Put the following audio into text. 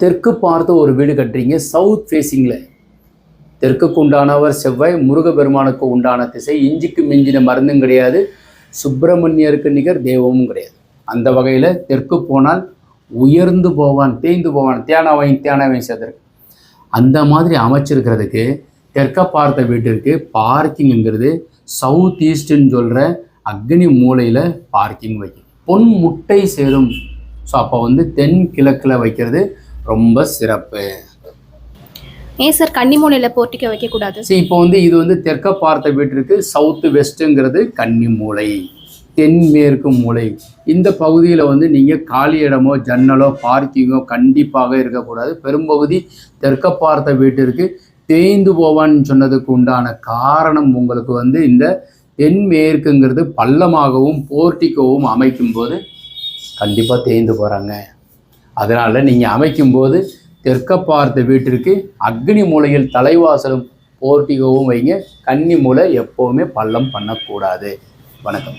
தெற்கு பார்த்து ஒரு வீடு கட்டுறீங்க சவுத் ஃபேஸிங்கில் தெற்குக்கு உண்டானவர் செவ்வாய் முருகப்பெருமானுக்கு உண்டான திசை. இஞ்சிக்கு மிஞ்சின மருந்தும் கிடையாது. சுப்பிரமணியருக்கு நிகர் தெய்வமும் கிடையாது. அந்த வகையில் தெற்கு போனால் உயர்ந்து போவான் தேய்ந்து போவான் தியானாவையும் தியானாவையும் சேர்த்துருக்கு. அந்த மாதிரி அமைச்சிருக்கிறதுக்கு தெற்க பார்த்த வீட்டிற்கு பார்க்கிங்கிறது சவுத் ஈஸ்ட்னு சொல்கிற அக்னி மூலையில் பார்க்கிங் வைக்கும். பொன் முட்டை சேரும். ஸோ அப்போ வந்து தென் கிழக்கில் வைக்கிறது. ரொம்ப சிறப்பு. ஏன் சார் கன்னிமூலையில் போர்ட்டிக்கோ வைக்கக்கூடாது? சரி இப்போ வந்து இது வந்து தெற்க பார்த்த வீட்டிற்கு சவுத்து வெஸ்ட்டுங்கிறது கன்னி மூலை தென்மேற்கு மூலை இந்த பகுதியில் வந்து நீங்கள் காலி இடமோ ஜன்னலோ பார்க்கிங்கோ கண்டிப்பாக இருக்கக்கூடாது. பெரும்பகுதி தெற்க பார்த்த வீட்டிற்கு தேய்ந்து போவான்னு சொன்னதுக்கு உண்டான காரணம் உங்களுக்கு வந்து இந்த தென்மேற்குங்கிறது பள்ளமாகவும் போர்ட்டிக்கோவும் அமைக்கும்போது கண்டிப்பாக தேய்ந்து போகிறாங்க அதனால் நீங்கள் அமைக்கும்போது தெற்க பார்த்த வீட்டிற்கு அக்னி மூலையில் தலைவாசலும் போர்ட்டிகோவும் வைங்க. கன்னி மூலை எப்போவுமே பள்ளம் பண்ணக்கூடாது. வணக்கம்.